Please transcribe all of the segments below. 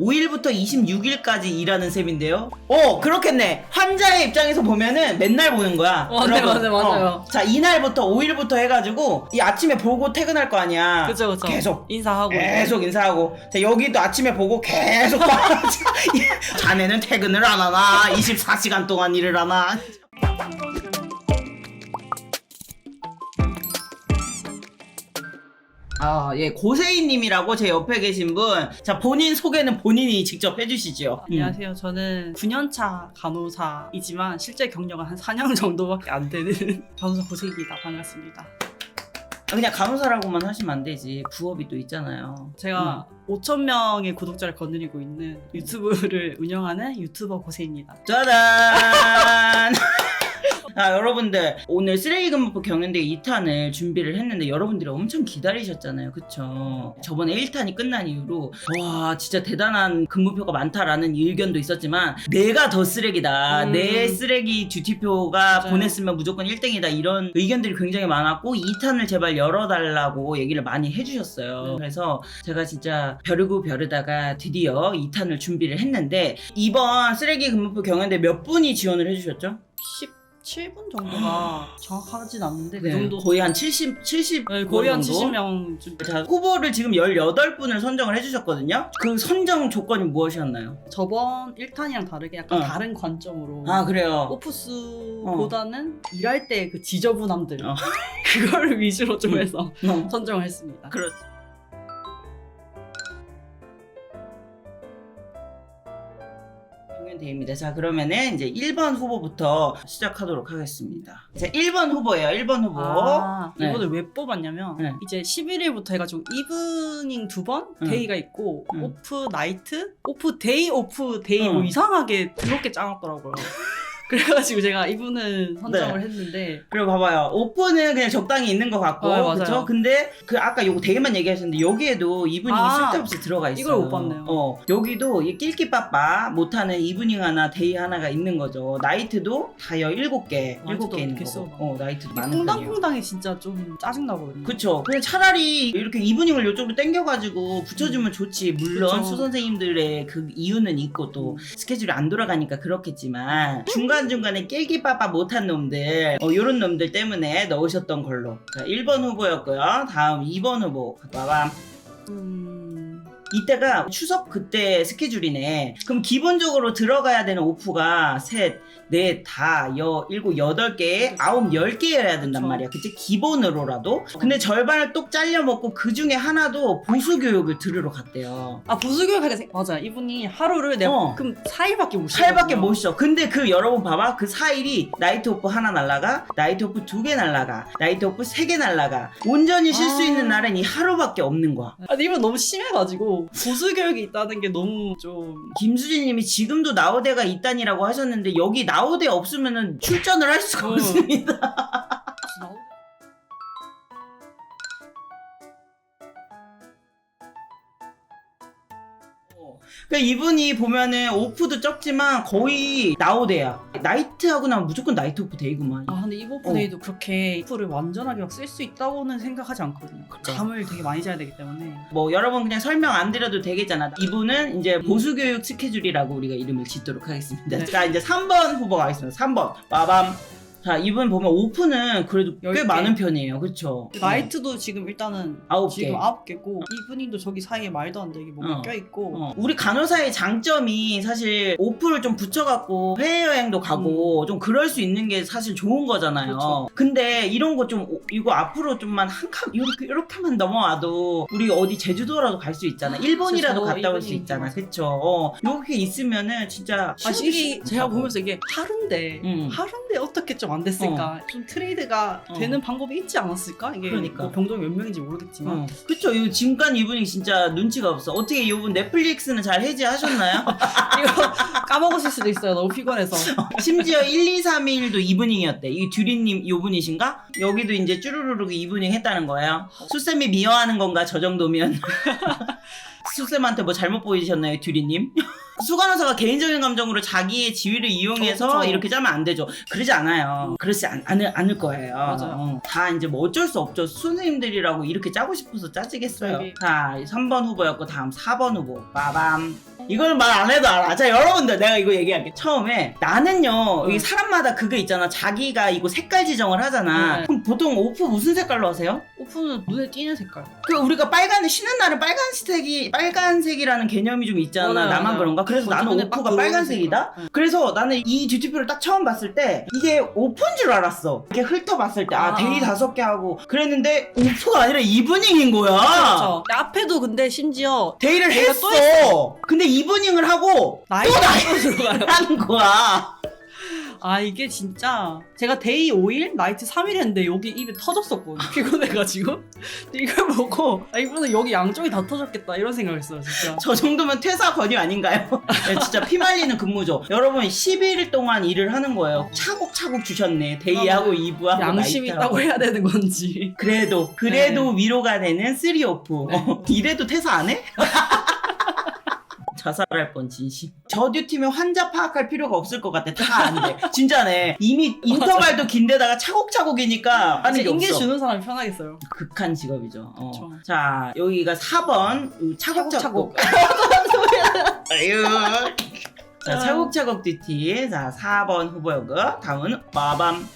5일부터 26일까지 일하는 셈인데요. 어, 그렇겠네. 환자의 입장에서 보면은 맨날 보는 거야. 어, 네, 여러분. 맞아요, 맞아요. 어. 자, 이날부터 5일부터 해가지고 이 아침에 보고 퇴근할 거 아니야. 그쵸 그쵸. 계속. 인사하고. 계속 인사하고 자 여기도 아침에 보고 계속 봐. 자네는 퇴근을 안 하나 24시간 동안 일을 하나 아, 예, 고세희님이라고 제 옆에 계신 분. 자, 본인 소개는 본인이 직접 해주시죠. 음. 안녕하세요. 저는 9년차 간호사이지만 실제 경력은 한 4년 정도밖에 안 되는 간호사 고세입니다. 반갑습니다. 아, 그냥 간호사라고만 하시면 안 되지. 부업이 또 있잖아요. 제가 5천 명의 구독자를 거느리고 있는 유튜브를 운영하는 유튜버 고세입니다. 짜잔! 아, 여러분들, 오늘 쓰레기 근무법 경연대 2탄을 준비를 했는데 여러분들이 엄청 기다리셨잖아요. 그쵸? 저번에 1탄이 끝난 이후로, 와, 진짜 대단한 근무표가 많다라는 의견도 있었지만, 내가 더 쓰레기다. 음. 내 쓰레기 듀티표가 맞아요. 보냈으면 무조건 1등이다. 이런 의견들이 굉장히 많았고, 2탄을 제발 열어달라고 얘기를 많이 해주셨어요. 네. 그래서 제가 진짜 벼르고 벼르다가 드디어 2탄을 준비를 했는데, 이번 쓰레기 근무표 경연대 몇 분이 지원을 해주셨죠? 17분 정도가 정확하진 않는데 그 네, 정도 거의 한 70, 70. 네, 거의 한 정도? 70명 좀 자, 후보를 지금 18분을 선정을 해주셨거든요. 그 선정 조건이 무엇이었나요? 저번 1탄이랑 다르게 약간 어. 다른 관점으로 아, 그래요. 오프스보다는 일할 때 그 지저분함들 어. 그걸 위주로 좀 음. 해서 어. 선정을 했습니다. 그렇 경 연대회입니다. 자, 그러면은 이제 1번 후보부터 시작하도록 하겠습니다. 자, 1번 후보예요. 1번 후보. 아, 네. 이거를 왜 뽑았냐면 네. 이제 11일부터 해가지고 이브닝 두 번 응. 데이가 있고 응. 오프 나이트, 오프 데이, 오프 데이 뭐 응. 이상하게 드럽게 짜놨더라고요. 그래가지고 제가 이분은 선정을 했는데 그리고 봐봐요. 오픈은 그냥 적당히 있는 것 같고, 어, 맞아요. 그렇죠? 근데 그 아까 요거 되게만 얘기하셨는데 여기에도 이브닝이 아, 쓸데없이 들어가 있어요. 이걸 못 봤네요. 어, 여기도 이 낄끼빠빠 못하는 이브닝 하나, 데이 하나가 있는 거죠. 나이트도 다여 일곱 개, 일곱 나이트도 개 있는 거고. 써. 어, 나이트도 많은 편이에요. 퐁당퐁당이 진짜 좀 짜증나거든요. 그쵸. 그냥 차라리 이렇게 이브닝을 이쪽으로 당겨가지고 붙여주면 좋지. 물론 그쵸. 수 선생님들의 그 이유는 있고 또 스케줄이 안 돌아가니까 그렇겠지만 중간 중간에 낄끼빠빠 못한 놈들 어, 요런 놈들 때문에 넣으셨던 걸로. 자, 1번 후보였고요. 다음 2번 후보. 봐봐. 음... 이때가 추석 그때 스케줄이네. 그럼 기본적으로 들어가야 되는 오프가 셋, 넷, 다, 여, 일곱, 여덟 개, 아홉, 열 개여야 된단. 말이야. 그치? 기본으로라도. 근데 절반을 똑 잘려 먹고 그 중에 하나도 보수 교육을 들으러 갔대요. 아 보수교육 하게 생... 맞아 이분이 하루를 내가 어. 그럼 4일밖에 못 쉬거든요. 8밖에 못 쉬어. 근데 그 여러분 봐봐. 그 4일이 나이트 오프 하나 날라가, 나이트 오프 두 개 날라가, 나이트 오프 세 개 날라가. 온전히 쉴 수 아. 있는 날은 이 하루밖에 없는 거야. 아니 이분 너무 심해가지고 보수 교육이 있다는 게 너무 좀 김수진님이 지금도 나오대가 있다니라고 하셨는데 여기 나오대 없으면은 출전을 할 수가 어. 없습니다. 나오- 그러니까 이분이 보면은 오프도 적지만 거의 나오대야. 나이트하고 나면 무조건 나이트 오프 데이구만. 아 근데 이버프데이도 그렇게 이프를 완전하게 막 쓸 수 있다고는 생각하지 않거든요. 그쵸. 잠을 되게 많이 자야 되기 때문에 뭐 여러분 그냥 설명 안 드려도 되겠잖아. 이분은 이제 보수교육 스케줄이라고 우리가 이름을 짓도록 하겠습니다. 네. 자 이제 3번 후보 가겠습니다. 3번 빠밤. 자 이분 보면 오프는 그래도 열꽤 개. 많은 편이에요. 그렇죠? 나이트도 지금 일단은 아홉 개. 지금 아홉 개고 이분이도 저기 사이에 말도 안 되게 뭐가 어. 껴있고 어, 우리 간호사의 장점이 사실 오프를 좀 붙여갖고 해외여행도 가고 좀 그럴 수 있는 게 사실 좋은 거잖아요. 음. 그렇죠. 근데 이런 거 좀 이거 앞으로 좀만 한 칸 이렇게 이렇게만 넘어와도 우리 어디 제주도라도 갈 수 있잖아. 일본이라도 그쵸, 갔다 올 수 일본이 있잖아. 그쵸? 어, 이렇게 있으면은 진짜 아 쉬- 이게 제가 가고. 보면서 이게 하루인데 음. 하루인데 어떻게 좀안 됐을까 좀 트레이드가 어. 되는 방법이 있지 않았을까 이게 그러니까. 뭐 병동이 몇 명인지 모르겠지만 어. 그쵸? 이 지금까지 이분이 진짜 눈치가 없어. 어떻게 이분 넷플릭스는 잘 해지하셨나요? 이거 까먹었을 수도 있어요 너무 피곤해서 심지어 1, 2, 3일도 이브닝이었대. 이 듀리님 요분이신가? 여기도 이제 쭈루루루 이브닝 했다는 거예요. 수쌤이 미워하는 건가? 저 정도면. 수쌤한테 뭐 잘못 보이셨나요, 듀리님? 수간호사가 개인적인 감정으로 자기의 지위를 이용해서 어. 이렇게 짜면 안 되죠. 그러지 않아요. 그렇지 않, 않을, 않을 거예요. 맞아요. 어, 다 이제 뭐 어쩔 수 없죠. 선생님들이라고 이렇게 짜고 싶어서 짜지겠어요. 자, 3번 후보였고 다음 4번 후보. 빠밤. 이걸 말안 해도 알아. 자, 여러분들 내가 이거 얘기할게. 처음에 나는요, 응. 이 사람마다 그게 있잖아. 자기가 이거 색깔 지정을 하잖아. 네. 그럼 보통 오프 무슨 색깔로 하세요? 오픈은 눈에 띄는 색깔. 그 우리가 빨간 쉬는 날은 빨간색이 빨간색이라는 개념이 좀 있잖아. 맞아요, 나만 맞아요. 그런가? 그래서 어, 나는 눈에 빡 오프가 들어오는 빨간색이다. 색깔. 응. 그래서 나는 이 듀티표를 딱 처음 봤을 때 이게 오프인 줄 알았어. 이렇게 훑어봤을 때 아 아. 데이 다섯 개 하고 그랬는데 오프가 아니라 이브닝인 거야. 그렇죠. 앞에도 근데 심지어 데이를 데이가 했어. 또 근데 이 브닝을 하고 나이가 또 들어가요. 하는 거야. 아 이게 진짜 제가 데이 5일, 나이트 3일 했는데 여기 입에 터졌었거든요. 피곤해가지고 근데 이걸 보고 아 이분은 여기 양쪽이 다 터졌겠다 이런 생각했어요 진짜. 저 정도면 퇴사 권유 아닌가요? 네, 진짜 피 말리는 근무죠. 여러분 11일 동안 일을 하는 거예요. 차곡차곡 주셨네. 데이하고 이브하고 양심 나이트하고. 있다고 해야 되는 건지. 그래도 그래도 위로가 되는 쓰리 오프. 네. 어, 이래도 퇴사 안 해? 자살할 뻔 진심. 저 듀티면 환자 파악할 필요가 없을 것 같아. 다 안 돼. 진짜네. 이미 인터벌도 긴데다가 차곡차곡이니까 하는 이제 게 인계 없어. 주는 사람이 편하겠어요. 극한 직업이죠. 어. 그쵸. 자 여기가 4번 차곡차곡. 아유. 자 차곡차곡 듀티. 자 4번 후보였고 다음은 빠밤.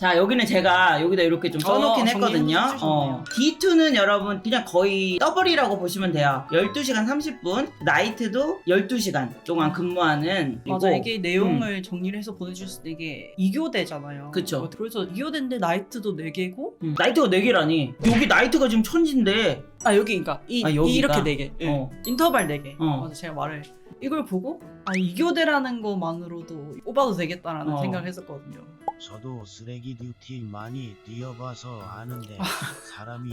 자 여기는 제가 여기다 이렇게 좀 써놓긴 어, 했거든요. 정리해 어. D2는 여러분 그냥 거의 더블이라고 보시면 돼요. 12시간 30분, 나이트도 12시간 동안 근무하는 맞아. 이게 내용을 정리를 해서 보내주셨을 때 이게 2교대잖아요. 음. 그쵸. 그래서 2교대인데 나이트도 4개고 음, 나이트가 4개라니. 여기 나이트가 지금 천진데. 아 여기 그러니까 이, 아, 여기가? 이 이렇게 4개. 예. 어. 인터벌 4개. 어. 맞아 제가 말을 이걸 보고 아 2교대라는 것만으로도 뽑아도 되겠다라는 어. 생각을 했었거든요. 저도 쓰레기 듀티 많이 뛰어봐서 아는데 아. 사람이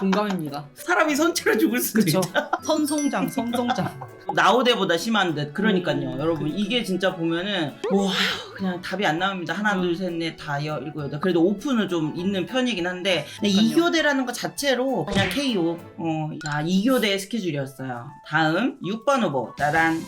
공감입니다. 사람이 선체로 죽을 수도 그쵸. 있다. 선송장, 선송장. 나오대보다 심한 듯 그러니까요 음, 여러분 그러니까. 이게 진짜 보면은 와 그냥 답이 안 나옵니다 하나 음. 둘셋넷 다 여 일곱 여덟 그래도 오픈은 좀 있는 편이긴 한데 근데 그러니까요. 2교대라는 것 자체로 그냥 KO 어, 자 2교대 스케줄이었어요 다음 6번 후보 따단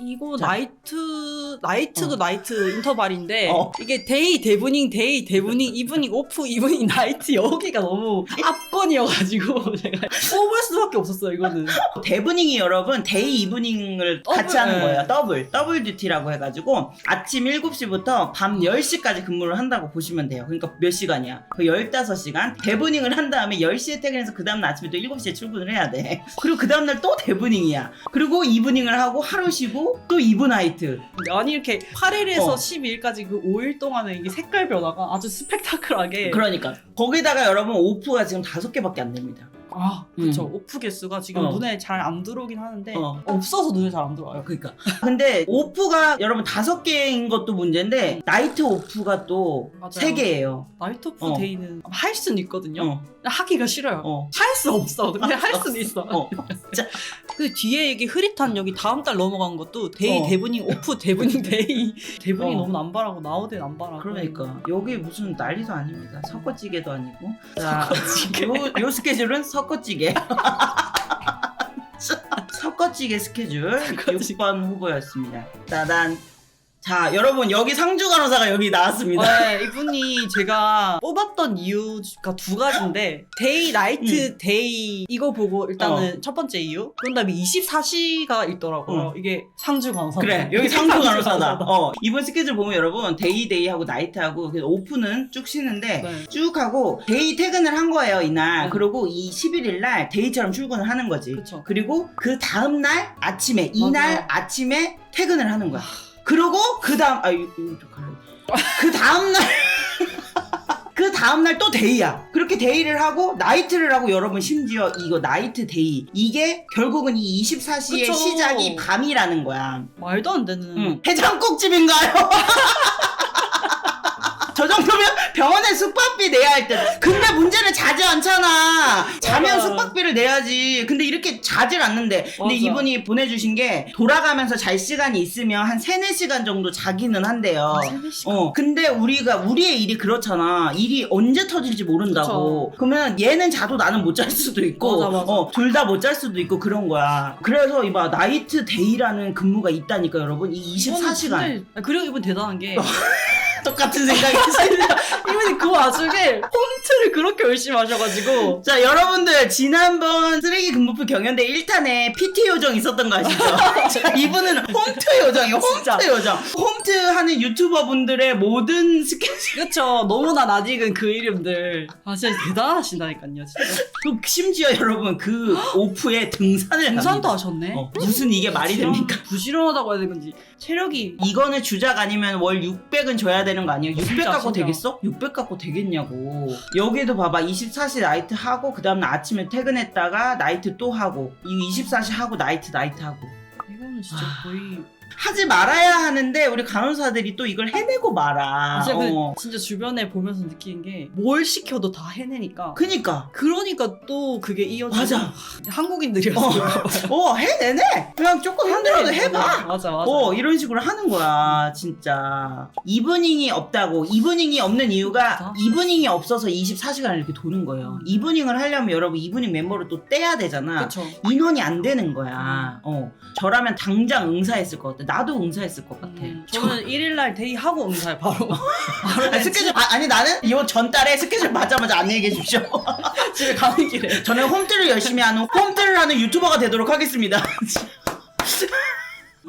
이거 자. 나이트 나이트도 어. 나이트 인터벌인데 어. 이게 데이 대부닝 데이 대부닝 이브닝 오프 이브닝 나이트 여기가 너무 압권이어가지고 제가 뽑을 수밖에 없었어요 이거는. 데브닝이 여러분 데이 이브닝을 더블, 같이 하는 네. 거예요. 더블. 더블 듀티라고 해가지고 아침 7시부터 밤 10시까지 근무를 한다고 보시면 돼요. 그러니까 몇 시간이야? 그 15시간? 데브닝을 한 다음에 10시에 퇴근해서 그 다음날 아침에 또 7시에 출근을 해야 돼. 그리고 그 다음날 또 데브닝이야. 그리고 이브닝을 하고 하루 쉬고 또 이브나이트 아니 이렇게 8일에서 어. 12일까지 그 5일 동안에 이게 색깔 변화가 아주 스펙타클하게 그러니까. 거기다가 여러분 오프가 지금 다섯 개밖에 안 됩니다 아 그쵸 음. 오프 개수가 지금 어. 눈에 잘 안 들어오긴 하는데 어. 없어서 눈에 잘 안 들어와요 그러니까 근데 오프가 여러분 다섯 개인 것도 문제인데 나이트 오프가 또 맞아요. 세 개예요 나이트 오프 어. 데이는 할 수는 있거든요 어, 하기가 싫어요 어. 할 수 없어 근데 할 수는 있어 어. 그 뒤에 이게 흐릿한 여기 다음 달 넘어간 것도 데이 어. 대부닝 오프 대부닝 데이 대부닝 어. 너무 남발하고 나오대 남발하고 그러니까 여기 무슨 난리도 아닙니다. 섞어찌개도 아니고. 자. 요, 요 스케줄은 섞어찌개. 섞어찌개 스케줄 섞어찌개. 6번 후보였습니다. 따단. 자, 여러분 여기 상주 간호사가 여기 나왔습니다. 네, 이분이 제가 뽑았던 이유가 두 가지인데 데이 나이트 데이 이거 보고 일단은 첫 번째 이유 그런 다음에 24시가 있더라고요 이게 상주 간호사 그래, 여기 상주 간호사다. 어, 이번 스케줄 보면 여러분 데이 데이 하고 나이트 하고 그래서 오픈은 쭉 쉬는데 네. 쭉 하고 데이 퇴근을 한 거예요 이날. 음. 그리고 이 11일 날 데이처럼 출근을 하는 거지. 그쵸 그리고 그 다음 날 아침에 이날 맞아요. 아침에 퇴근을 하는 거야. 그러고 그 다음 아 이거 좀 가려. 그 다음 날. 그 다음날 또 데이야. 그렇게 데이를 하고 나이트를 하고 여러분 심지어 이거 나이트 데이 이게 결국은 이 24시의 그쵸. 시작이 밤이라는 거야. 말도 안 되는 응. 해장국집인가요? 저 정도면 병원에 숙박비 내야 할 듯. 근데 문제는 자지 않잖아. 자면 맞아. 숙박비를 내야지. 근데 이렇게 자질 않는데. 근데 맞아. 이분이 보내주신 게 돌아가면서 잘 시간이 있으면 한 3, 4시간 정도 자기는 한대요. 아, 세네 시간. 어, 근데 우리가, 우리의 일이 그렇잖아. 일이 언제 터질지 모른다고. 그러면 얘는 자도 나는 못 잘 수도 있고, 맞아, 맞아. 어, 둘 다 못 잘 수도 있고 그런 거야. 그래서 이봐, 나이트 데이라는 근무가 있다니까, 여러분. 이 이거는 24시간. 진짜- 아, 그리고 이분 대단한 게 또 같은 생각이 듭니다. 이분이 그 와중에 홈트를 그렇게 열심히 하셔가지고 자, 여러분들, 지난번 쓰레기 금부프 경연대 1탄에 PT 요정 있었던 거 아시죠? 자, 이분은 홈트 요정이에요, 진짜. 홈트 요정. 홈트 하는 유튜버 분들의 모든 스케줄. 그쵸 너무나 낯익은 그 이름들 아 진짜 대단하신다니까요 진짜 또 심지어 여러분, 그 오프에 등산을 등산도 갑니다. 하셨네 어, 무슨 이게 말이 됩니까? 부지런하다고 해야 되는 건지 체력이 이거는 주작 아니면 월 600은 줘야 되는 거 아니에요? 600 진짜, 갖고 진짜. 되겠어? 600 갖고 되겠냐고. 여기도 봐봐. 24시 나이트 하고 그 다음 날 아침에 퇴근했다가 나이트 또 하고 이 24시 하고 나이트 나이트 하고 이거는 진짜 아. 거의 하지 말아야 하는데 우리 간호사들이 또 이걸 해내고 말아. 아, 진짜, 어. 그, 진짜 주변에 보면서 느끼는 게 뭘 시켜도 다 해내니까. 그니까. 그러니까 또 그게 이어지고 맞아. 한국인들이었으니까 어 해내네. 그냥 조금 힘들어도 해봐. 맞아 맞아 어 이런 식으로 하는 거야 진짜. 이브닝이 없다고. 이브닝이 없는 이유가 진짜? 이브닝이 없어서 24시간을 이렇게 도는 거예요. 이브닝을 하려면 여러분 이브닝 멤버를 또 떼야 되잖아. 그쵸. 인원이 안 되는 거야. 어. 저라면 당장 응사했을 것 같아 나도 응사했을 것 같아 음, 저는 1일날 데이하고 응사해 바로 바로 아니, 스케줄 아, 아니 나는 이 전달에 스케줄 맞자마자 안녕히 계십시오 집에 가는 길에 저는 홈트를 열심히 하는 홈트를 하는 유튜버가 되도록 하겠습니다.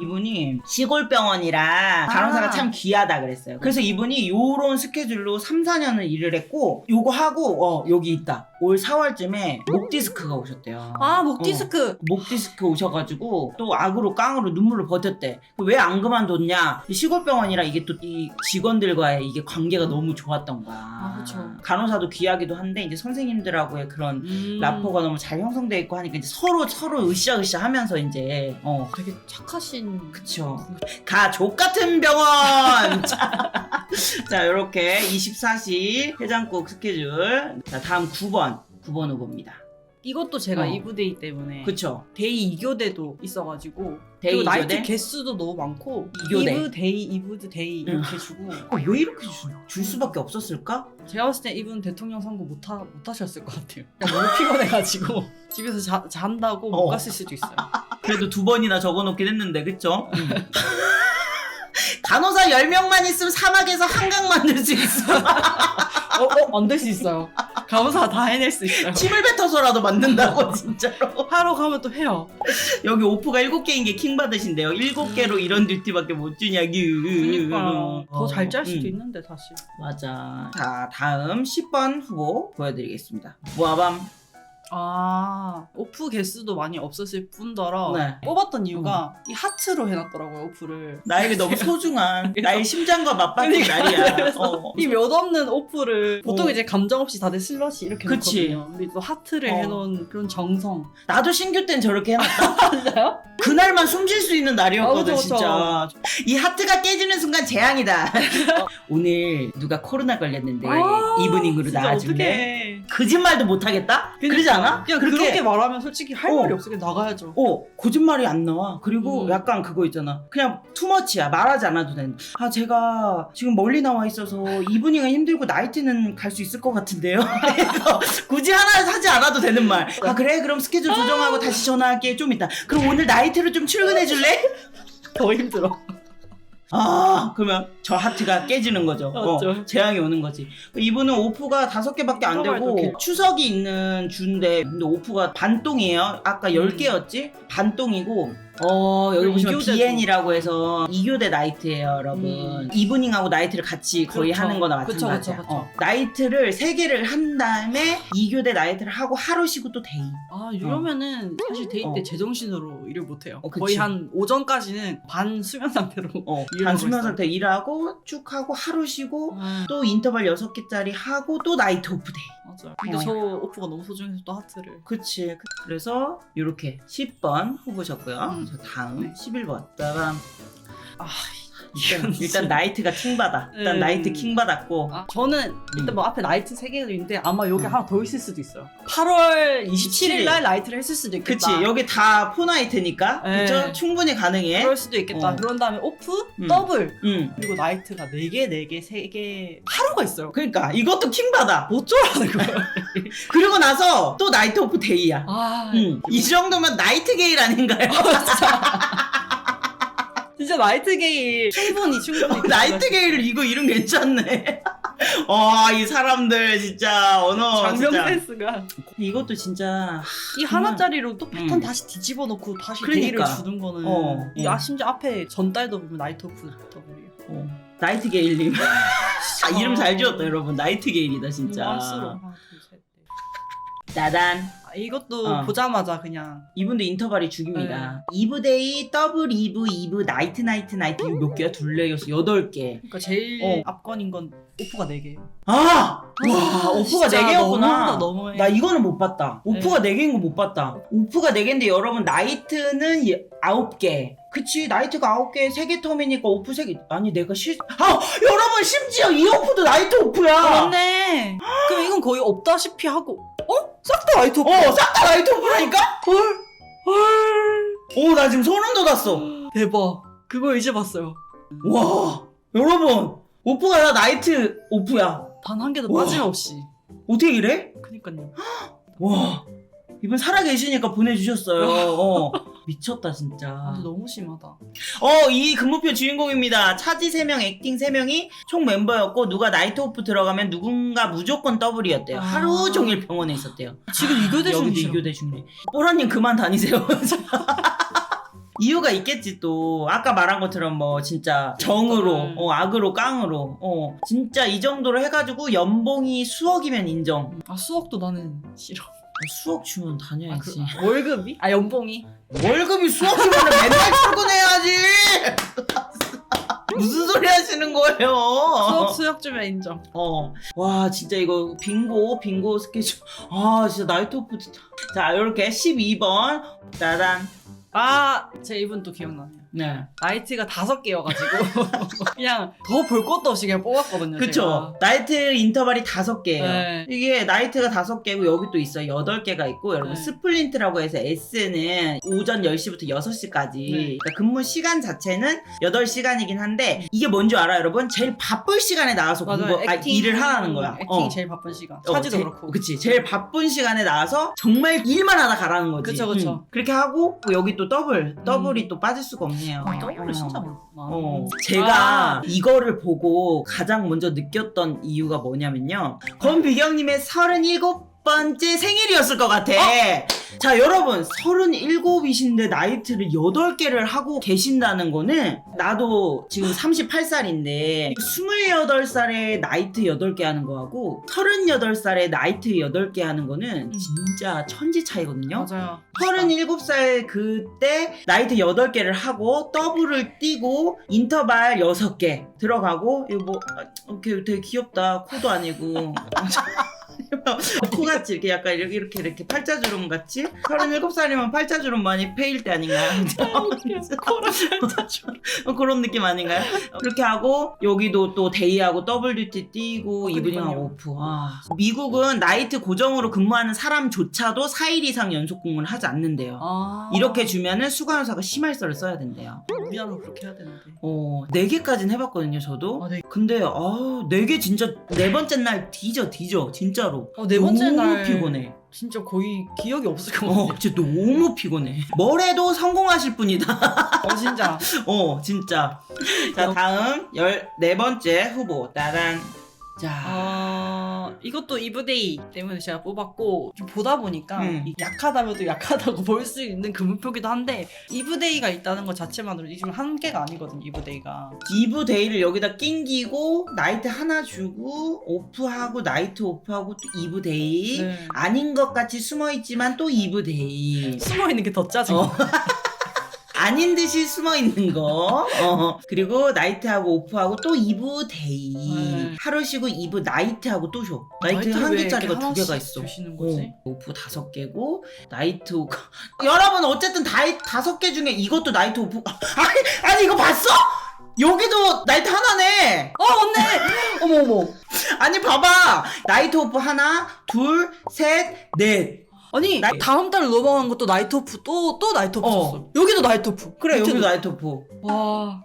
이분이 시골병원이라 간호사가 아. 참 귀하다 그랬어요. 그래서 이분이 요런 스케줄로 3, 4년을 일을 했고 요거 하고 어 여기 있다. 올 4월쯤에 목 디스크가 오셨대요. 아 목 디스크 목 디스크 오셔가지고 또 악으로 깡으로 눈물로 버텼대. 왜 안 그만뒀냐? 시골병원이라 이게 또 이 직원들과의 이게 관계가 너무 좋았던 거야. 아, 그쵸. 간호사도 귀하기도 한데 이제 선생님들하고의 그런 음, 라포가 너무 잘 형성돼 있고 하니까 이제 서로 서로 으쌰으쌰 하면서 이제 어 되게 착하신 그쵸 가족 같은 병원 자, 자 요렇게 24시 해장국 스케줄 자 다음 9번 9번 후보입니다 이것도 제가 어. 이부데이 때문에 그쵸 데이 2교대도 있어가지고 데이 그리고 나이트 이교대? 개수도 너무 많고 이교대. 이브 데이 이브드 데이 이렇게 주고 어, 왜 이렇게 줄, 줄 수밖에 없었을까? 제가 봤을 때 이분 대통령 선거 못, 하, 못 하셨을 것 같아요 너무 피곤해가지고 집에서 자, 잔다고 못 어. 갔을 수도 있어요 그래도 두 번이나 적어놓긴 했는데 그쵸? 간호사 10명만 있으면 사막에서 한강 만들 수 있어 어, 어, 안 될 수 있어요 간호사 다 해낼 수 있어요. 침을 뱉어서라도 만든다고 진짜로. 하러 가면 또 해요. 여기 오프가 7개인 게 킹 받으신데요. 7개로 이런 듀티밖에 못 주냐규. 그러니까 더 잘 짤 수도 음. 있는데 사실. 맞아. 자 다음 10번 후보 보여드리겠습니다. 모아밤 아 오프 개수도 많이 없었을 뿐더러 네. 뽑았던 이유가 이 하트로 해놨더라고요 오프를 나에게 너무 소중한 나의 심장과 맞바꾼 그러니까 날이야 어. 이 몇 없는 오프를 보통 어. 이제 감정 없이 다들 슬러시 이렇게 그치. 놓거든요 근데 또 하트를 어. 해놓은 그런 정성 나도 신규 땐 저렇게 해놨다 진짜요? 그날만 숨 쉴 수 있는 날이었거든 아, 그쵸, 그쵸. 진짜 이 하트가 깨지는 순간 재앙이다 오늘 누가 코로나 걸렸는데 이브닝으로 진짜 나와줄래? 어떡해. 거짓말도 못하겠다? 그러지 않아? 그냥 그렇게 말하면 솔직히 할 어. 말이 없으게 나가야죠 어, 거짓말이 안 나와. 그리고 음. 약간 그거 있잖아. 그냥 투머치야. 말하지 않아도 된다. 아, 제가 지금 멀리 나와 있어서 이브닝은 힘들고 나이트는 갈 수 있을 것 같은데요. 그래서 굳이 하나 하지 않아도 되는 말. 아, 그래? 그럼 스케줄 조정하고 다시 전화할게. 좀 이따. 그럼 오늘 나이트로 좀 출근해 줄래? 더 힘들어 아, 그러면 저 하트가 깨지는 거죠. 어, 맞죠. 재앙이 오는 거지. 이분은 오프가 다섯 개밖에 안 되고 어떡해. 추석이 있는 주인데 근데 오프가 반똥이에요. 아까 열 음. 개였지? 반똥이고 어 여기 보시면 이교대도. BN이라고 해서 2교대 나이트예요 여러분 음. 이브닝하고 나이트를 같이 거의 그렇죠. 하는 거나 그쵸, 마찬가지야 그쵸, 그쵸. 어, 나이트를 3개를 한 다음에 2교대 나이트를 하고 하루 쉬고 또 데이 아 이러면은 사실 데이 때 어. 제정신으로 일을 못해요 어, 그치. 거의 한 오전까지는 반 수면 상태로 어, 단수면 하고 상태 일하고 쭉 하고 하루 쉬고 아, 또 인터벌 6개짜리 하고 또 나이트 오프 데이 맞아요 근데 어. 저 오프가 너무 소중해서 또 하트를 그치. 그래서 이렇게 10번 후보셨고요. 음. 저 다음 네. 11번. 따밤. 아 일단, 일단. 나이트가 킹 받아. 일단 음. 나이트 킹 받았고. 아, 저는 일단 음. 뭐 앞에 나이트 3개가 있는데 아마 여기 음. 하나 더 있을 수도 있어요 8월 27일 27일. 날 나이트를 했을 수도 있겠다 그치. 여기 다 포나이트니까. 네. 그쵸? 충분히 가능해. 그럴 수도 있겠다 어. 그런 다음에 오프, 음. 더블 응. 그리고 나이트가 4개, 4개, 3개 하루가 있어요 그러니까 이것도 킹 받아. 어쩌라는 거예요 그리고 나서 또 나이트 오프 데이야. 아 응. 이 정도면 나이트 게일 아닌가요? 진짜 나이트 게일 충분히 충분히. 나이트 게일 이거 이름 괜찮네. 와, 이 사람들 진짜 언어 장명 진짜. 센스가 이것도 진짜 이 하나짜리로 또 패턴 음. 다시 뒤집어 놓고 다시 그러니까. 데이를 주는 거는 어, 이 어. 아 심지어 앞에 전달도 보면 나이트 오프 더블이에요. 어, 나이트 게일님. 아, 이름 잘 지었다 여러분. 나이트 게일이다 진짜. 너무 안쓰러워. 넷. 따단. 아, 이것도 어. 보자마자 그냥 이분도 인터벌이 네. 죽입니다. 이브데이, 더블 이브, 이브, 나이트, 나이트, 나이트 이거 몇 개야? 둘레였어. 여덟 개. 그러니까 제일 어. 압권인 건 오프가 4개예요. 아! 와, 오프가 네 개였구나. 너무 나 이거는 못 봤다. 오프가 네 개인 거 못 봤다. 오프가 네 개인데 여러분 나이트는 예- 아홉 개. 그치 나이트가 아홉 개, 세개 텀이니까 오프 세 개. 아니 내가 실. 아 여러분 심지어 이 오프도 나이트 오프야. 아, 맞네. 그럼 이건 거의 없다시피 하고 어? 싹다 나이트 오프. 어, 싹 다 나이트 오프라니까? 헐, 헐. 오, 나 지금 소름 돋았어. 대박. 그거 이제 봤어요. 와, 여러분, 오프가 다 나이트 오프야. 단 한 개도 와. 빠짐없이. 어떻게 이래? 그니까요. 와, 이분 살아 계시니까 보내주셨어요. 어, 미쳤다 진짜. 아, 너무 심하다. 어, 이 근무표 주인공입니다. 차지 3명, 액팅 3명이 총 멤버였고, 누가 나이트 오프 들어가면 누군가 무조건 더블이었대요. 아. 하루 종일 병원에 있었대요. 지금 이교대 여기도 중이시죠? 이교대 중이래. 뽀라님 그만 다니세요. 이유가 있겠지 또 아까 말한 것처럼 뭐 진짜 정으로 음. 어 악으로 깡으로 어 진짜 이 정도로 해가지고 연봉이 수억이면 인정 아 수학도 나는 싫어. 수억 주면 아, 다녀야지 그, 아, 월급이? 아 연봉이? 월급이 수억 주면 맨날 출근해야지 무슨 소리 하시는 거예요 수학 수학 주면 인정. 어. 와, 진짜 이거 빙고, 빙고 스케줄. 아, 진짜 나이트 오프 진짜. 자, 요렇게 12번. 따단. 아, 제 이분 또 기억나네요. 네. 나이트가 다섯 개여가지고 그냥 더 볼 것도 없이 그냥 뽑았거든요. 그쵸. 나이트 인터벌이 다섯 개예요. 네. 이게 나이트가 다섯 개고 여기 또 있어요. 여덟 개가 있고 여러분 네. 스플린트라고 해서 S는 오전 10시부터 6시까지. 네. 그러니까 근무 시간 자체는 8시간이긴 한데 이게 뭔지 알아요, 여러분? 제일 바쁠 시간에 나와서 맞아요. 공부, 아, 액팅, 일을 하는 거야. 액팅이 어. 제일 바쁜 시간. 어, 차지도 제- 그렇고. 그치. 제일 바쁜 시간에 나와서 정말 일만 하다 가라는 거지. 그쵸, 그쵸. 응. 그렇게 하고 여기 또 더블. 더블이 또 빠질 수가 없 네요. 아, 더블을 어. 진짜 모르구나. 어, 제가 아. 이거를 보고 가장 먼저 느꼈던 이유가 뭐냐면요. 권비경님의 37 번째 생일이었을 것 같아. 자, 여러분, 37이신데 나이트를 8개를 하고 계신다는 거는 나도 지금 38살인데 28살에 나이트 8개 하는 거하고 38살에 나이트 8개 하는 거는 음. 진짜 천지 차이거든요. 맞아요. 37살 그때 나이트 8개를 하고 더블을 뛰고 인터벌 6개 들어가고 이거 뭐 아, 이렇게 되게 귀엽다 코도 아니고 코같이 이렇게 약간 이렇게 이렇게, 이렇게 팔자주름 같이 37살이면 팔자주름 많이 패일 때 아닌가요? 코를 살짝 어, 그런 느낌 아닌가요? 그렇게 하고 여기도 또 데이하고 더블 듀티 뛰고 어, 이브닝하고. 오프 아. 미국은 나이트 고정으로 근무하는 사람조차도 4일 이상 연속 근무를 하지 않는데요 아. 이렇게 주면은 수강료사가 심할서를 써야 된대요. 우리나라 그렇게 해야 되는데. 어, 네 개까지는 해봤거든요, 저도. 아, 네. 근데, 아, 네개 진짜, 네 번째 날 뒤져, 뒤져, 진짜로. 어, 네 번째 너무 날 피곤해. 진짜 거의 기억이 없을 것 같아요. 어, 진짜 너무 피곤해. 뭘 해도 성공하실 분이다. 어, 진짜. 어, 진짜. 자, 다음, 열네 번째 후보. 따란. 자. 어, 이것도 이브데이 때문에 제가 뽑았고 좀 보다 보니까 음. 이 약하다면도 약하다고 볼 수 있는 금문표기도 한데 이브데이가 있다는 것 자체만으로 지금 한계가 아니거든요 이브데이가 이브 데이를 여기다 낑기고, 나이트 하나 주고, 오프하고, 나이트 오프하고, 또 이브 데이. 네. 아닌 것 같이 숨어 있지만 또 이브 데이. 숨어있는 게 더 짜증 어. 아닌 듯이 숨어 있는 거. 어. 그리고 나이트하고 오프하고 또 이브 데이. 네. 하루 쉬고 이브 나이트하고 또 쉬어. 나이트 나이트를 한왜 개짜리가 이렇게 두 개가 하나씩 있어. 주시는 거지? 어. 오프 다섯 개고 나이트 오프. 여러분 어쨌든 다이 다섯 개 중에 이것도 나이트 오프. 아니 아니 이거 봤어? 여기도 나이트 하나네. 어 맞네 어머 어머 아니 봐봐. 나이트 오프 하나, 둘, 셋, 넷. 아니 나이- 다음 달 넘어간 것도 나이트 오프 또 또 나이트 오프 어. 여기 도 나이트 오프 그래. 여기도 나이트 오프. 와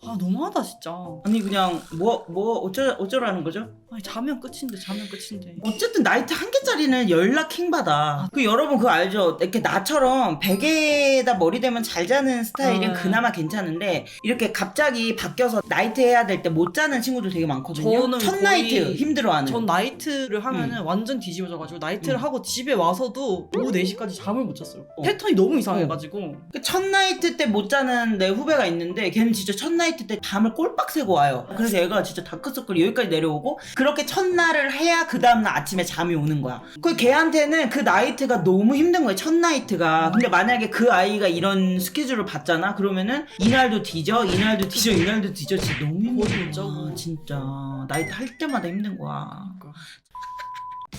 아 너무하다 진짜. 아니 그냥 뭐 뭐 어쩌 어쩌라는 거죠? 아니 자면 끝인데 자면 끝인데. 어쨌든 나이트 한 개짜리는 연락 킹받아. 그 여러분 그거 알죠? 이렇게 나처럼 베개에다 머리 대면 잘 자는 스타일은 음. 그나마 괜찮은데 이렇게 갑자기 바뀌어서 나이트 해야 될 때 못 자는 친구들 되게 많거든요. 저는 첫 거의- 나이트 힘들어하는. 전 나이트를 하면은 완전 뒤집어져가지고 나이트를 음. 하고 집에 와서도 오후 4시까지 잠을 못 잤어요. 어. 패턴이 너무 이상해가지고. 그첫 나이트 때 못 자는 내 후배가 있는데 걔는 진짜 첫 나이트 때 밤을 꼴빡 새고 와요. 그래서 얘가 진짜 다크서클이 여기까지 내려오고 그렇게 첫날을 해야 그 다음날 아침에 잠이 오는 거야. 그 걔한테는 그 나이트가 너무 힘든 거야. 첫 나이트가. 근데 만약에 그 아이가 이런 스케줄을 받잖아. 그러면은 이날도 뒤져, 이날도 뒤져, 이날도 뒤져. 진짜 너무 힘든 거야. 자고. 진짜 나이트 할 때마다 힘든 거야. 그러니까.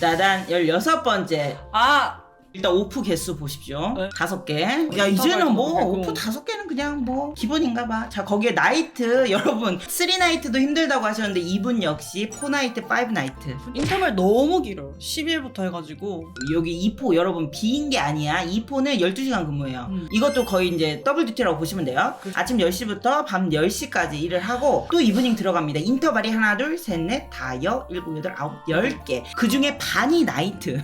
나단 16번째. 아 일단 오프 개수 보십시오. 네. 다섯 개. 야 오프가 이제는 뭐 있어가지고. 오프 다섯 개는 그냥 뭐 기본인가 봐. 자 거기에 나이트 여러분 3 나이트도 힘들다고 하셨는데 이분 역시 4 나이트, 5 나이트. 인터벌 너무 길어요. 10일부터 해가지고. 여기 2포 여러분 비인 게 아니야. 2포는 12시간 근무예요. 음. 이것도 거의 이제 더블 듀티라고 보시면 돼요. 아침 10시부터 밤 10시까지 일을 하고 또 이브닝 들어갑니다. 인터벌이 하나, 둘, 셋, 넷, 다 여, 일곱, 여덟, 아홉, 열 개. 그 중에 반이 나이트.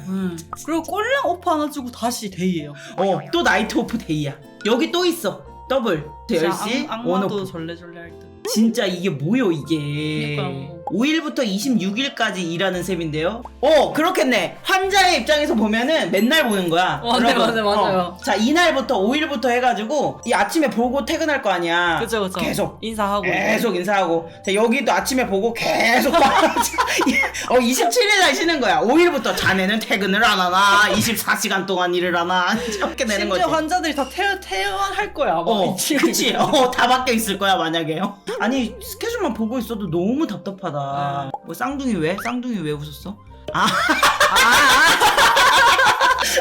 그리고 꼴랑 오프 하나 주고 다시 데이예요. 어, 또 나이트 오프 데이야. 여기 또 있어. 더블. 10시, 악, 원 악마도 오프. 절레절레 할 듯. 진짜 이게 뭐요, 이게. 그러니까요. 5일부터 26일까지 일하는 셈인데요. 어, 그렇겠네. 환자의 입장에서 보면은 맨날 보는 거야. 어, 네, 맞아요, 맞아요. 어. 자, 이날부터 5일부터 해가지고 이 아침에 보고 퇴근할 거 아니야. 그쵸 그쵸. 계속. 인사하고. 계속 인사하고 자 여기도 아침에 보고 계속 어 27일 날 쉬는 거야 5일부터 자네는 퇴근을 안 하나 24시간 동안 일을 하나 이렇게 되는 거지 심지어 환자들이 다 퇴, 퇴원할 거야. 어. 그치 어 다 바뀌어 있을 거야 만약에 어? 아니 스케줄만 보고 있어도 너무 답답하다 아. 뭐 쌍둥이 왜? 쌍둥이 왜 웃었어? 아,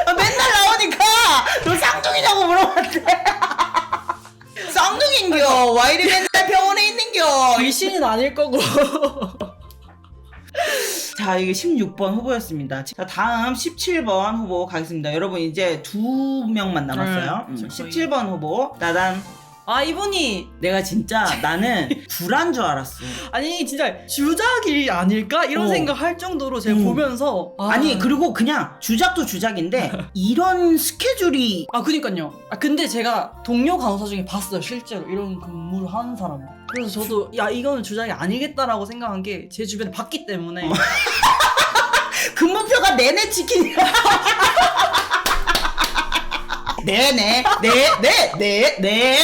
아 맨날 나오니까 너 쌍둥이냐고 물어봤대 쌍둥이인겨 와 이리 맨날 병원에 있는겨 귀신은 아닐 거고. 자, 이게 16번 후보였습니다. 자, 다음 17번 후보 가겠습니다. 여러분, 이제 두 명만 남았어요. 네, 음, 저희- 17번 후보. 나단. 아 이분이 내가 진짜 나는 불안 줄 알았어. 아니 진짜 주작이 아닐까 이런 어. 생각 할 정도로 제가 음. 보면서 아, 아니, 그리고 그냥 주작도 주작인데, 이런 스케줄이. 아 그니까요. 아 근데 제가 동료 간호사 중에 봤어요 실제로 이런 근무를 하는 사람을. 그래서 저도 야 이거는 주작이 아니겠다라고 생각한 게 제 주변에 봤기 때문에 근무표가 내내 치킨이야. 네네, 네, 네, 네, 네.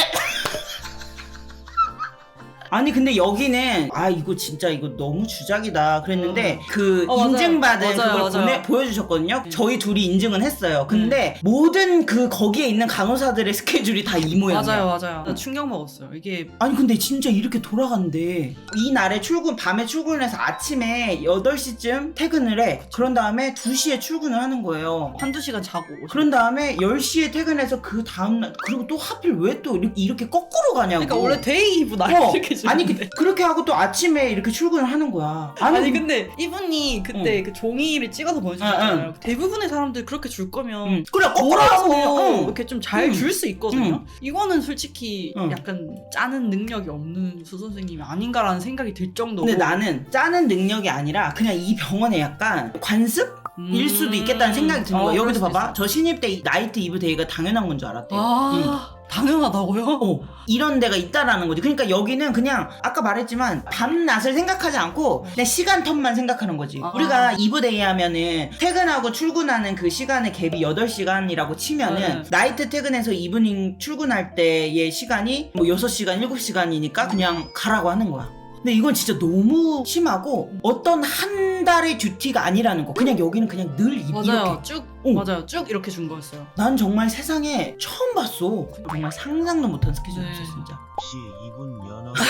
아니 근데 여기는 아 이거 진짜 이거 너무 주작이다 그랬는데 그 어, 맞아요. 인증받은 맞아요, 그걸 맞아요. 보내, 보여주셨거든요 음. 저희 둘이 인증은 했어요 근데 모든 그 거기에 있는 간호사들의 스케줄이 다 이 모양이야 맞아요 맞아요. 나 충격 먹었어요. 이게 아니 근데 진짜 이렇게 돌아간대 이 날에 출근 밤에 출근해서 아침에 8시쯤 퇴근을 해 그런 다음에 2시에 출근을 하는 거예요 한두 시간 자고. 그런 다음에 10시에 퇴근해서 그 다음날 그리고 또 하필 왜 또 이렇게 거꾸로 가냐고 그러니까 원래 데이브 날 어, 이렇게 아니. 그, 그렇게 하고 또 아침에 이렇게 출근을 하는 거야 아니, 아니, 근데 이분이 그때 그 종이를 찍어서 보여주셨잖아요. 응, 대부분의 사람들 그렇게 줄 거면 응. 그래 그냥, 응. 이렇게 좀잘 응. 줄수 있거든요. 응. 이거는 솔직히 응. 약간 짜는 능력이 없는 수 선생님이 아닌가라는 생각이 들 정도로. 근데 나는 짜는 능력이 아니라 그냥 이 병원에 약간 관습? 일 수도 있겠다는 생각이 드는 어, 거야. 그럴 여기도 봐봐. 있어. 저 신입 때 나이트 이브 데이가 당연한 건 줄 알았대. 아 당연하다고요? 어, 이런 데가 있다라는 거지. 그러니까 여기는 그냥 아까 말했지만 밤낮을 생각하지 않고 그냥 시간 텀만 생각하는 거지. 아. 우리가 이브데이 하면은 퇴근하고 출근하는 그 시간의 갭이 8시간이라고 치면은 네. 나이트 퇴근해서 이브닝 출근할 때의 시간이 뭐 6시간, 7시간이니까 그냥 가라고 하는 거야. 근데 이건 진짜 너무 심하고 어떤 한 달의 듀티가 아니라는 거. 그냥 여기는 그냥 늘 이- 이렇게. 맞아요. 쭉 어. 맞아요. 쭉 이렇게 준 거였어요. 난 정말 세상에 처음 봤어. 정말 상상도 못한 스케줄이었어, 네. 진짜. 혹시 이분 면허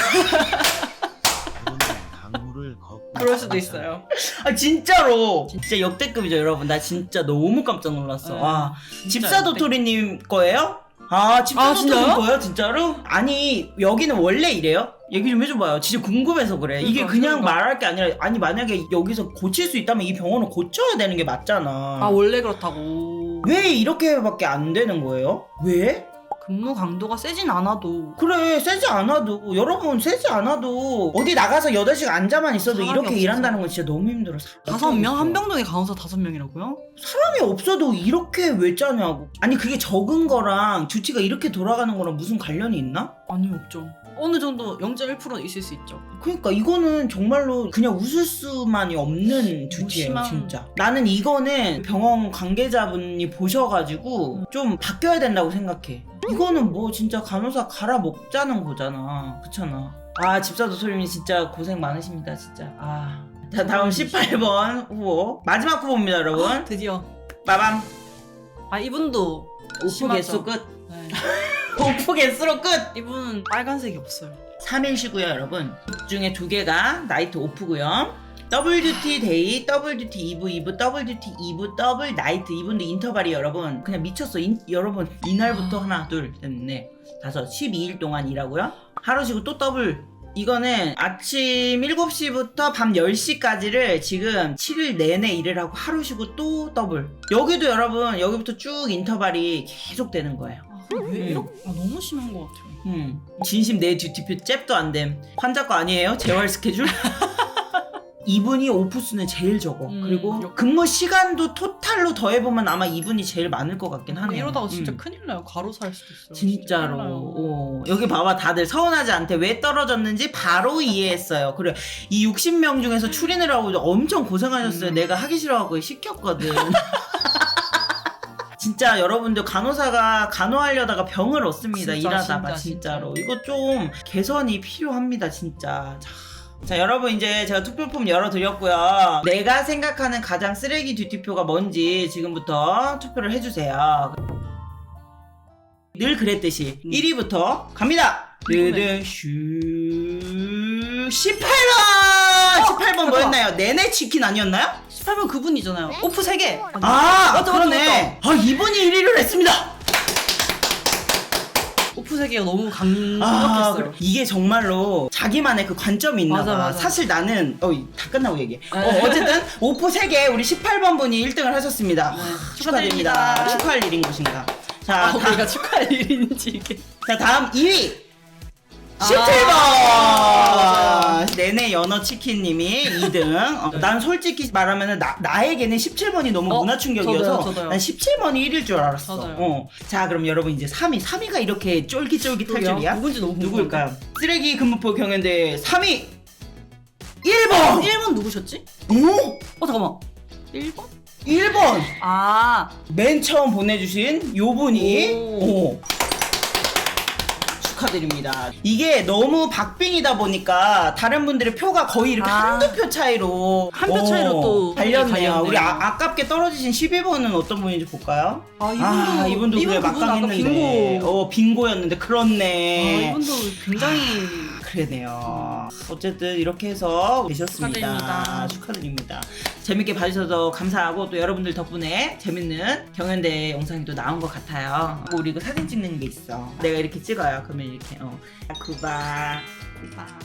그러면 강물을 걷고 그럴 수도 있어요. 아 진짜로 진짜 역대급이죠 여러분 나 진짜 너무 깜짝 놀랐어 네. 와 진짜 집사도토리님 거예요? 아 아, 집사도토리 진짜요? 거예요 진짜로? 아니 여기는 원래 이래요? 얘기 좀 해줘봐요 진짜 궁금해서 그래 이게 그러니까, 그냥 그러니까. 말할 게 아니라 아니 만약에 여기서 고칠 수 있다면 이 병원은 고쳐야 되는 게 맞잖아 아 원래 그렇다고. 왜 이렇게밖에 안 되는 거예요? 왜? 근무 강도가 세진 않아도 그래 세지 않아도 여러분 세지 않아도 어디 나가서 8시간 앉아만 있어도 이렇게 없어서. 일한다는 건 진짜 너무 힘들어 사- 다섯 명. 한병동에 간호사 다섯 명이라고요? 사람이 없어도 이렇게 왜 짜냐고 아니 그게 적은 거랑 주치가 이렇게 돌아가는 거랑 무슨 관련이 있나? 아니 없죠. 어느 정도 0.1% 있을 수 있죠. 그러니까 이거는 정말로 그냥 웃을 수만이 없는 주제예요 심한- 진짜. 나는 이거는 병원 관계자분이 보셔가지고 좀 바뀌어야 된다고 생각해. 이거는 뭐 진짜 간호사 갈아 먹자는 거잖아. 그렇잖아. 아 집사도 소림이 진짜 고생 많으십니다 진짜. 아. 자, 다음 18번 후보 마지막 후보입니다 여러분. 드디어. 빠밤. 아 이분도 오프 심하죠. 개수 끝. 네. 오프 개수로 끝! 이분은 빨간색이 없어요. 3일시고요 여러분. 그 중에 두 개가 나이트 오프고요. 더블 듀티 데이, 더블 듀티 이브, 이브, 더블 듀티 이브, 더블 나이트 이분도 인터벌이 여러분. 그냥 미쳤어. 인- 여러분 이날부터 하나 둘셋넷 다섯 12일 동안 일하고요. 하루 쉬고 또 더블 이거는 아침 7시부터 밤 10시까지를 지금 7일 내내 일을 하고 하루 쉬고 또 더블 여기도 여러분 여기부터 쭉 인터벌이 계속 되는 거예요. 아, 왜 음. 이렇게 아, 너무 심한 것 같아요. 음. 진심 내 듀티표 잽도 안 됨. 환자 거 아니에요? 재활 스케줄? 이분이 오프수는 제일 적어. 음, 그리고 역- 근무 시간도 토탈로 더해보면 아마 이분이 제일 많을 것 같긴 하네요. 이러다가 진짜 음. 큰일 나요. 가로사 할 수도 있어요. 진짜로. 큰일 나요. 어. 여기 봐봐. 다들 서운하지 않대. 왜 떨어졌는지 바로 이해했어요. 그래. 이 60명 중에서 추린을 하고 엄청 고생하셨어요. 음. 내가 하기 싫어하고 시켰거든. 진짜 여러분들 간호사가 간호하려다가 병을 얻습니다. 진짜, 일하다가 진짜, 진짜 로. 이거 좀 개선이 필요합니다. 진짜. 자, 자, 여러분 이제 제가 투표폼 열어드렸고요. 내가 생각하는 가장 쓰레기 듀티표가 뭔지 지금부터 투표를 해주세요. 늘 그랬듯이 음. 1위부터 갑니다. 궁금해. 드드슈 18번! 18번 뭐였나요? 내내 치킨 아니었나요? 18번 그분이잖아요. 오프 3개. 아, 맞다, 맞다, 그러네. 아, 이분이 1위를 했습니다. 오프 3개가 너무 아, 강력했어요. 그래. 이게 정말로 자기만의 그 관점이 있나 맞아, 봐. 맞아. 사실 나는 어, 다 끝나고 얘기해. 네. 어, 어쨌든 오프 3개 우리 18번 분이 1등을 하셨습니다. 네, 하, 축하드립니다. 축하드립니다. 축하할 일인 것인가. 자, 아, 다, 우리가 축하할 일인지 이게. 자 다음 2위. 아, 17번! 맞아요. 내내 연어 치킨님이 2등. 어, 네. 난 솔직히 말하면 나, 나에게는 17번이 너무 어, 문화 충격이어서 저도요, 저도요. 난 17번이 1위일 줄 알았어. 어. 자, 그럼 여러분 이제 3위. 3위가 이렇게 쫄깃쫄깃할 줄이야? 누군지 너무 궁금해. 누구일까요? 쓰레기 근무표 경연대 3위 1번! 1번 누구셨지? 오! 어 잠깐만. 1번? 1번! 아, 맨 처음 보내주신 요 분이 오. 오. 축하드립니다. 이게 너무 박빙이다 보니까 다른 분들의 표가 거의 이렇게 아. 한두 표 차이로 한표 차이로 또 달렸네요. 갈렸네요. 우리 아, 아깝게 떨어지신 12번은 어떤 분인지 볼까요? 아 이분도 아, 이분도 그래 이분 그분 아까 막강했는데 빙고. 어 빙고였는데 아, 그렇네. 이분도 굉장히 그러네요. 어쨌든 이렇게 해서 되셨습니다. 축하드립니다. 축하드립니다. 재밌게 봐주셔서 감사하고 또 여러분들 덕분에 재밌는 경연대 영상이 또 나온 것 같아요. 우리 이거 사진 찍는 게 있어. 내가 이렇게 찍어요. 그러면 이렇게 어. 구바. 아,